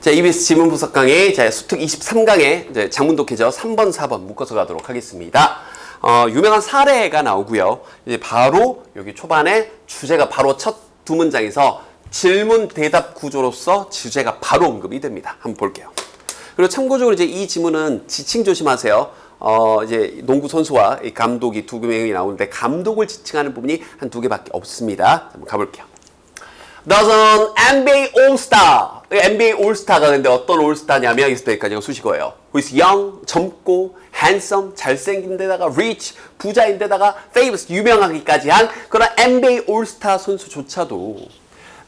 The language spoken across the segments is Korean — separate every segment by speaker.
Speaker 1: 자, EBS 지문 분석 강의, 자, 수특 23강의 이제 장문 독해죠. 3번, 4번 묶어서 가도록 하겠습니다. 어, 유명한 사례가 나오고요. 이제 바로 여기 초반에 주제가 바로 첫 두 문장에서 질문 대답 구조로서 주제가 바로 언급이 됩니다. 한번 볼게요. 그리고 참고적으로 이제 이 지문은 지칭 조심하세요. 어, 이제 농구 선수와 이 감독이 두 명이 나오는데 감독을 지칭하는 부분이 한 두 개밖에 없습니다. 한번 가볼게요. Does an NBA All-Star, NBA All-Star가 근데 어떤 여기서 여기까지가 수식어예요. Who is young, 젊고, handsome, 잘생긴 데다가 rich, 부자인 데다가 famous, 유명하기까지 한 그런 NBA All-Star 선수조차도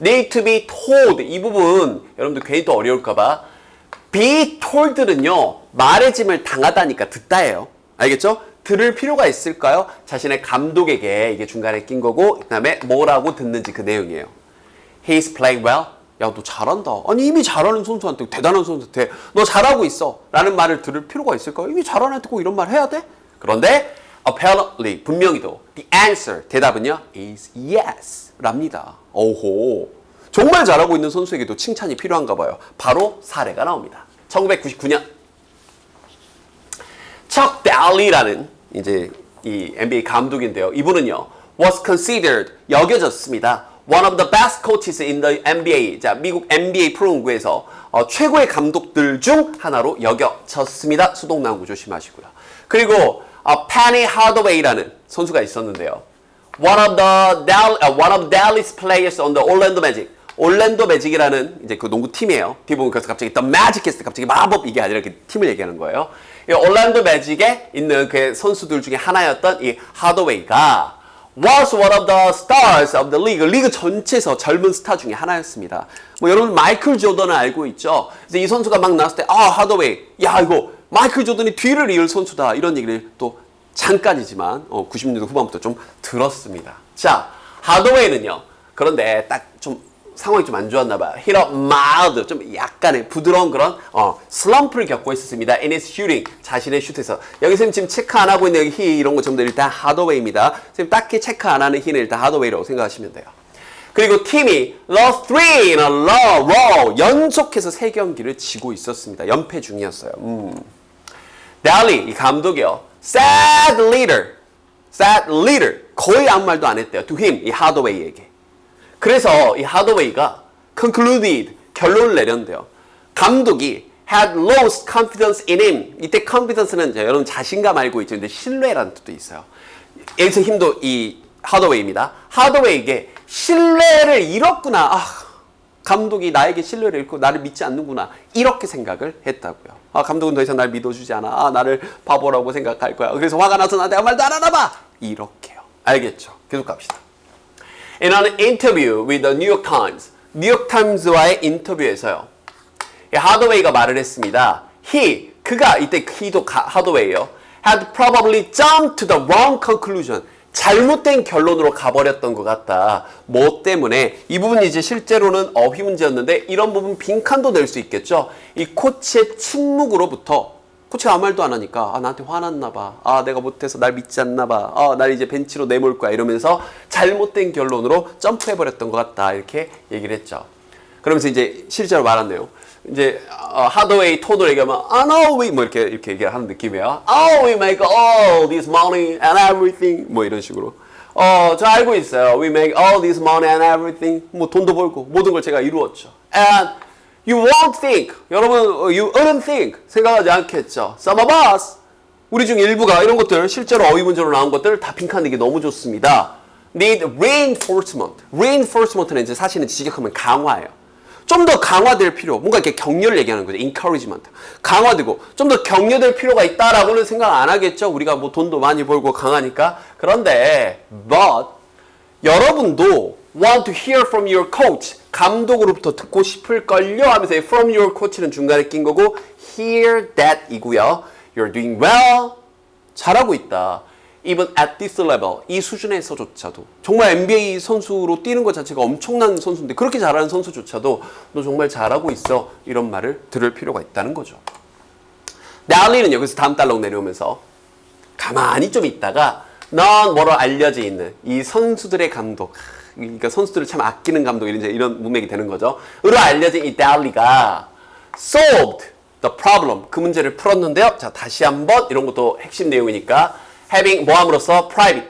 Speaker 1: need to be told 이 부분 여러분들 괜히 또 어려울까봐 be told는요 말해짐을 당하다니까 듣다예요. 알겠죠? 들을 필요가 있을까요? 자신의 감독에게 이게 중간에 낀 거고 그다음에 뭐라고 듣는지 그 내용이에요. He's playing well. 야, 너 잘한다. 아니, 이미 잘하는 선수한테, 대단한 선수한테, 너 잘하고 있어. 라는 말을 들을 필요가 있을까요? 이미 잘하는 애한테 꼭 이런 말 해야 돼? 그런데, apparently, 분명히도, the answer, 대답은요, is yes. 랍니다. 오호. 정말 잘하고 있는 선수에게도 칭찬이 필요한가 봐요. 바로 사례가 나옵니다. 1999년. 척 달리라는 이제 이 NBA 감독인데요. 이분은요, was considered 여겨졌습니다. One of the best coaches in the NBA. 자, 미국 NBA 프로농구에서 어, 최고의 감독들 중 하나로 여겨졌습니다. 수동낭구 조심하시고요. 그리고 어, Penny Hardaway라는 선수가 있었는데요. One of the Dal, uh, one of Dallas players on the Orlando Magic. 올랜도 매직이라는 이제 그 농구 팀이에요. 뒤 보면 그래서 갑자기 The Magic 했을 때 갑자기 마법 이게 아니라 이렇게 팀을 얘기하는 거예요. 이 올랜도 매직에 있는 그 선수들 중에 하나였던 이 하더웨이가 was one of the stars of the league. 리그 전체에서 젊은 스타 중에 하나였습니다. 뭐 여러분 마이클 조던을 알고 있죠. 그래서 이 선수가 막 나왔을 때 아 하더웨이, 야 이거 마이클 조던이 뒤를 이을 선수다 이런 얘기를 또 잠깐이지만 어, 90년대 후반부터 좀 들었습니다. 자 하더웨이는요. 그런데 딱 좀 상황이 좀 안 좋았나 봐요. hit up mild 좀 약간의 부드러운 그런 어, 슬럼프를 겪고 있었습니다. in his shooting 자신의 슛에서 여기 선생님 지금 체크 안 하고 있는 히 이런 거다 일단 하더웨이입니다. 선생님 딱히 체크 안 하는 히는 일단 하더웨이라고 생각하시면 돼요. 그리고 팀이 lost three in a row, 연속해서 세 경기를 지고 있었습니다. 연패 중이었어요. 음. 달리 이 감독이요. sad leader, sad leader 거의 아무 말도 안 했대요. to him 이 하더웨이에게. 그래서 이 하더웨이가 concluded 결론을 내렸는데요. 감독이 had lost confidence in him. 이때 confidence는 여러분 자신감 알고 있죠. 근데 신뢰라는 뜻도 있어요. 여기서 힘도 이 하더웨이입니다. 하더웨이에게 신뢰를 잃었구나. 아, 감독이 나에게 신뢰를 잃고 나를 믿지 않는구나. 이렇게 생각을 했다고요. 아, 감독은 더 이상 날 믿어주지 않아. 아, 나를 바보라고 생각할 거야. 그래서 화가 나서 나한테 말도 안 하나 봐. 이렇게요. 알겠죠? 계속 갑시다. In an interview with the New York Times, 뉴욕 타임즈와의 인터뷰에서요. 이 하더웨이가 말을 했습니다. He, 그가 이때 he도 가- 하더웨이요. Had probably jumped to the wrong conclusion. 잘못된 결론으로 가버렸던 것 같다. 뭐 때문에 이 부분이 이제 실제로는 어휘 문제였는데 이런 부분 빈칸도 낼수 있겠죠. 이 코치의 침묵으로부터 코치가 아무 말도 안 하니까 아 나한테 화났나 봐. 아 내가 못해서 날 믿지 않나 봐. 아날 이제 벤치로 내몰 거야 이러면서 잘못된 결론으로 점프해 버렸던 것 같다 이렇게 얘기를 했죠. 그러면서 이제 실제로 말았네요. 이제 어, 하더웨이 톤으로 얘기하면 I know we 뭐 이렇게 이렇게 얘기를 하는 느낌이에요. Oh we make all this money and everything 뭐 이런 식으로. 어, 저 알고 있어요. We make all this money and everything. 뭐 돈도 벌고 모든 걸 제가 이루었죠. And you won't think. 여러분 어, you wouldn't think. 생각하지 않겠죠. Some of us 우리 중 일부가 이런 것들 실제로 어휘 문제로 나온 것들 다 빈칸 내기 너무 좋습니다. Need reinforcement. Reinforcement는 이제 사실은 지적하면 강화예요. 좀 더 강화될 필요, 뭔가 이렇게 격려를 얘기하는 거죠. encouragement. 강화되고 좀 더 격려될 필요가 있다라고는 생각 안 하겠죠. 우리가 뭐 돈도 많이 벌고 강하니까. 그런데 but 여러분도 want to hear from your coach. 감독으로부터 듣고 싶을걸요 하면서 이 from your coach는 중간에 낀 거고 hear that 이고요. You're doing well. 잘하고 있다. Even at this level, 이 수준에서조차도 정말 NBA 선수로 뛰는 것 자체가 엄청난 선수인데 그렇게 잘하는 선수조차도 너 정말 잘하고 있어 이런 말을 들을 필요가 있다는 거죠. 날리는 여기서 다음 달로 내려오면서 가만히 좀 있다가 넌 뭐로 알려져 있는 이 선수들의 감독 그러니까 선수들을 참 아끼는 감독 이런 이런 문맥이 되는 거죠. 으로 알려진 이 달리가 solved the problem. 그 문제를 풀었는데요. 자, 다시 한번 이런 것도 핵심 내용이니까 having 뭐함으로써 private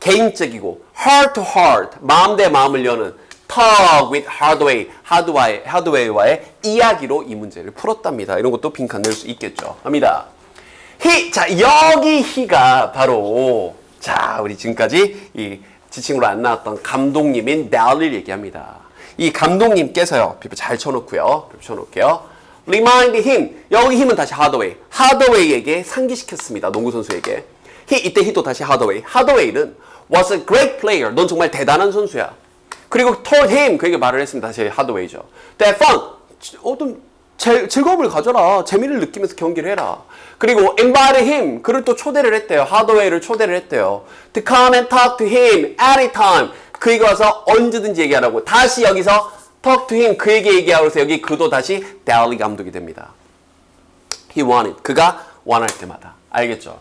Speaker 1: 개인적이고 heart to heart 마음 대 마음을 여는 talk with hardway 하드웨이 하드웨이와의 이야기로 이 문제를 풀었답니다. 이런 것도 빈칸 낼 수 있겠죠. 합니다. he 자 여기 he가 바로 자 우리 지금까지 이 지칭으로 안 나왔던 감독님인 넬리를 얘기합니다. 이 감독님께서요 비표 잘 쳐놓고요 쳐놓을게요. remind him 여기 힘은 다시 하드웨이 하드웨이에게 상기시켰습니다. 농구 선수에게 he 이때 he도 다시 하드웨이 하드웨이는 was a great player 넌 정말 대단한 선수야. 그리고 told him 그에게 말을 했습니다. 다시 하드웨이죠. That fun 어떤 제- 즐거움을 가져라. 재미를 느끼면서 경기를 해라. 그리고 invite him 그를 또 초대를 했대요. 하드웨이를 초대를 했대요. To come and talk to him anytime. 그에게 와서 언제든지 얘기하라고. 다시 여기서 talk to him 그에게 얘기하고 해서 여기 그도 다시 달리 감독이 됩니다. He wanted. 그가 원할 때마다. 알겠죠?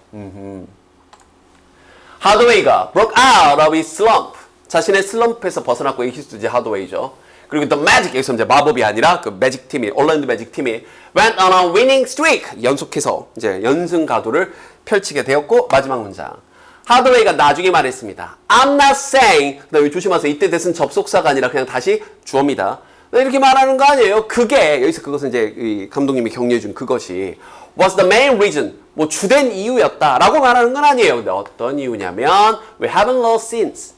Speaker 1: 하드웨이가 broke out of his slump. 자신의 슬럼프에서 벗어났고 이 히스투지 하드웨이죠. 그리고 the magic 여기서 이제 마법이 아니라 그 매직 팀이 올랜드 매직 팀이 went on a winning streak 연속해서 이제 연승 가도를 펼치게 되었고 마지막 문장 하드웨이가 나중에 말했습니다. I'm not saying 그다음에 조심하세요. 이때 대신 접속사가 아니라 그냥 다시 주어입니다. 네, 이렇게 말하는 거 아니에요. 그게 여기서 그것은 이제 이 감독님이 격려해 준 그것이 was the main reason 뭐 주된 이유였다라고 말하는 건 아니에요. 근데 어떤 이유냐면 we haven't lost since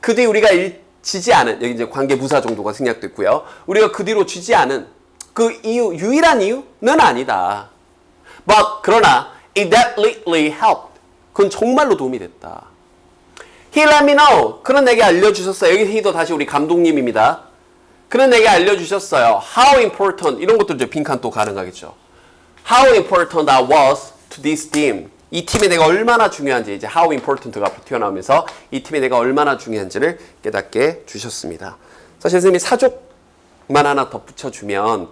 Speaker 1: 그 뒤 우리가 일, 지지 않은 여기 이제 관계 부사 정도가 생략됐고요. 우리가 그 뒤로 지지 않은 그 이유 유일한 이유는 아니다. But 그러나 it definitely helped. 그건 정말로 도움이 됐다. He let me know. 그는 내게 알려주셨어요. 여기 he도 다시 우리 감독님입니다. 그는 내게 알려주셨어요. How important 이런 것도 이제 빈칸 또 가능하겠죠. How important I was to this team. 이 팀에 내가 얼마나 중요한지 이제 how important가 앞으로 튀어나오면서 이 팀에 내가 얼마나 중요한지를 깨닫게 주셨습니다. 사실 선생님이 사족만 하나 덧붙여 주면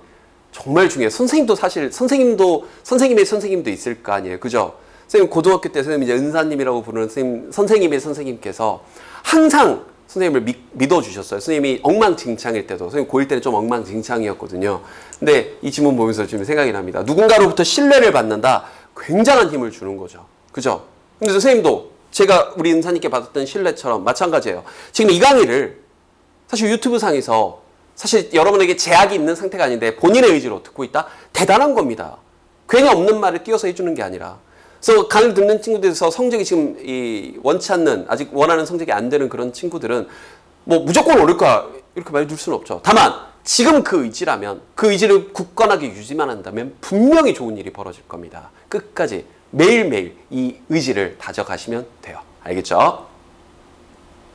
Speaker 1: 정말 중요해요. 선생님도 사실 선생님도 선생님의 선생님도 있을 거 아니에요. 그죠? 선생님 고등학교 때 선생님 이제 은사님이라고 부르는 선생님 선생님의 선생님께서 항상 선생님을 믿, 믿어주셨어요. 선생님이 엉망진창일 때도 선생님 고1 때는 좀 엉망진창이었거든요. 근데 이 질문 보면서 지금 생각이 납니다. 누군가로부터 신뢰를 받는다. 굉장한 힘을 주는 거죠. 그죠? 근데 선생님도 제가 우리 은사님께 받았던 신뢰처럼 마찬가지예요. 지금 이 강의를 사실 유튜브 상에서 사실 여러분에게 제약이 있는 상태가 아닌데 본인의 의지로 듣고 있다? 대단한 겁니다. 괜히 없는 말을 띄어서 해주는 게 아니라. 그래서 강의를 듣는 친구들에서 성적이 지금 이 원치 않는 아직 원하는 성적이 안 되는 그런 친구들은 뭐 무조건 오를 거야 이렇게 말해줄 수는 없죠. 다만 지금 그 의지라면 그 의지를 굳건하게 유지만 한다면 분명히 좋은 일이 벌어질 겁니다. 끝까지 매일매일 이 의지를 다져가시면 돼요. 알겠죠?